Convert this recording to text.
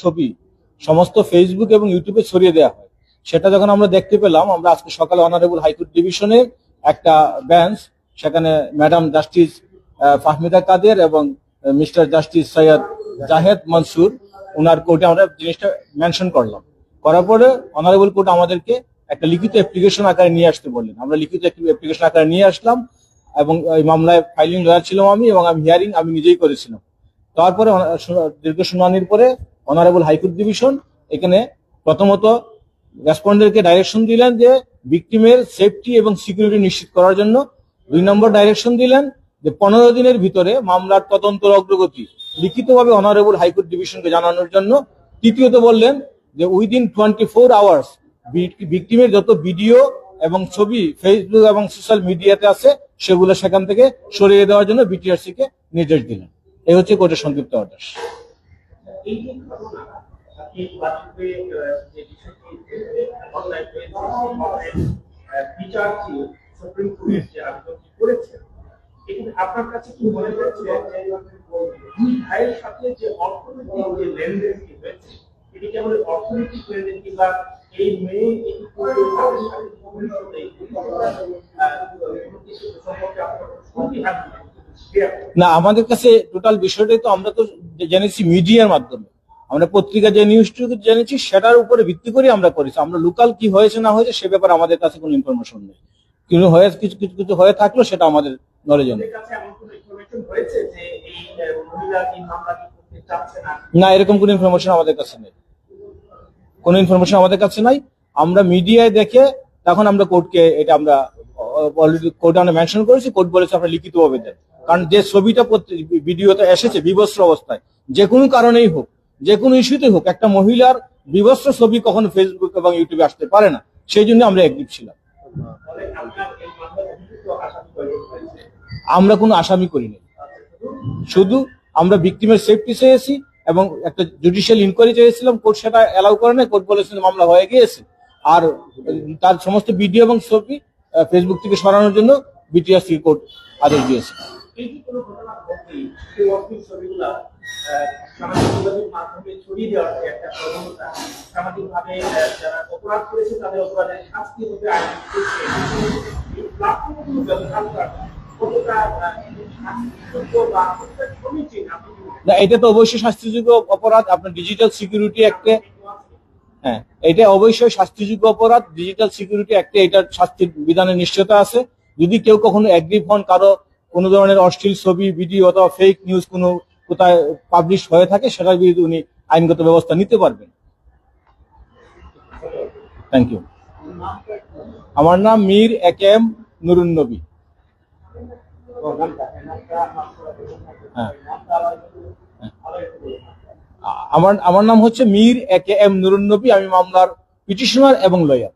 ছবি সমস্ত ফেসবুক এবং ইউটিউবে ছড়িয়ে দেওয়া হয়। সেটা যখন আমরা দেখতে পেলাম, আমরা আজকে সকালে অনারেবল হাইকোর্ট ডিভিশনের একটা বেঞ্চ সেখানে ম্যাডাম জাস্টিস ফাহমিদা কাদের এবং মিস্টার জাস্টিস সৈয়দ জাহেদ মনসুর ওনার কোর্টে আমরা জিনিসটা মেনশন করলাম। করার পরে অনারেবল কোর্ট আমাদেরকে একটা লিখিত অ্যাপ্লিকেশন আকারে নিয়ে আসতে বললেন। আমরা লিখিত অ্যাপ্লিকেশন আকারে নিয়ে আসলাম এবং এই মামলায় ফাইলিং লয়ার ছিলাম আমি এবং আমি হিয়ারিং আমি নিজেই করেছিলাম। তারপরে দীর্ঘ শুনানির পরে অনারেবল হাইকোর্ট ডিভিশন এখানে প্রথমত রেসপন্ডেন্টকে ডাইরেকশন দিলেন যে ভিকটিমের সেফটি এবং সিকিউরিটি নিশ্চিত করার জন্য। দুই নম্বর ডাইরেকশন দিলেন যে পনেরো দিনের ভিতরে মামলার তদন্তের অগ্রগতি লিখিতভাবে অনারেবল হাইকোর্ট ডিভিশনকে জানানোর জন্য। তৃতীয়ত বললেন যে উইদিন টোয়েন্টি ফোর আওয়ার্স ভিকটিমের যত ভিডিও এবং ছবি ফেসবুক এবং সোশ্যাল মিডিয়াতে আছে, সেগুলো সেখান থেকে সরিয়ে দেওয়ার জন্য বিটিআরসি কে নির্দেশ দিলেন। এই হচ্ছে কোর্টের সংক্ষিপ্ত আদেশ। এই যে ঘটনা, আপনি বাস্তবে বিচার যে সুপ্রিম কোর্টের যে আবেদনটি করেছেন এখানে আপনার কাছে কি মনে হচ্ছে দুই ভাইয়ের সাথে যে অর্থনৈতিক যে লেনদেনটি হয়েছে, এটি কেবল অর্থনৈতিক লেনদেন কিংবা এই মেয়ে এটি। না, আমাদের কাছে টোটাল বিষয়টাই তো আমরা তো জেনেছি মিডিয়ার মাধ্যমে। আমরা পত্রিকা যে নিউজটুকু জেনেছি সেটার উপরে ভিত্তি করে আমরা করেছি। আমরা লোকাল কি হয়েছে, না হয়েছে, সে ব্যাপারে আমাদের কাছে কোনো ইনফরমেশন নেই। কিন্তু হয়ে কিছু কিছু কিছু হয়ে থাকল, সেটা আমাদের নলেজে নেই। না, এরকম কোনো ইনফরমেশন আমাদের কাছে নেই। কোনো ইনফরমেশন আমাদের কাছে নাই। আমরা মিডিয়ায় দেখে, তখন আমরা কোর্টকে এটা আমরা অলরেডি কোর্টে আমরা মেনশন করেছি, কোর্ট বলেছে আমরা লিখিতভাবে দেন কারণ যে ছবিটা ভিডিওতে এসেছে, বিবস্ত্র অবস্থায়, যে কোনো কারণেই হোক, যে কোনো ইস্যুতে হোক, একটা মহিলার বিবস্ত্র ছবি কখনো ফেসবুক এবং ইউটিউবে আসতে পারে না। সেই জন্য আমরা অ্যাক্টিভ ছিলাম। আমরা কোনো আসামি করিনি শুধু আমরা ভিক্টিমের সেফটি চেয়েছি এবং একটা জুডিশিয়াল ইনকোয়ারি চেয়েছিলাম, কোর্ট সেটা অ্যালাউ করে না কোর্ট বলেছেন মামলা হয়ে গিয়েছে। আর তার সমস্ত ভিডিও এবং ছবি ফেসবুক থেকে সরানোর জন্য বিটিআরসি কোর্ট আদেশ দিয়েছে। একটা না এটা তো অবশ্যই শাস্তিযোগ্য অপরাধ। আপনার ডিজিটাল সিকিউরিটি অ্যাক্টে করেন? হ্যাঁ এটা অবশ্যই শাস্তিযোগ্য অপরাধ। ডিজিটাল সিকিউরিটি অ্যাক্টে এটার শাস্তির বিধানের নিশ্চয়তা আছে। যদি কেউ কখনো অ্যাগ্রিভ হন কারও কোনো ধরনের অশ্লীল ছবি ভিডিও অথবা ফেক নিউজ কোনো কোথায় পাবলিশ হয়ে থাকে, সেটার বিরুদ্ধে উনি আইনগত ব্যবস্থা নিতে পারবেন। থ্যাংক ইউ আমার নাম মীর এক এম নুরুন নবী। হ্যাঁ। আমার আমার নাম হচ্ছে Mir A K M Nurun নবী আমি মামলার পিটিশনার এবং লয়ার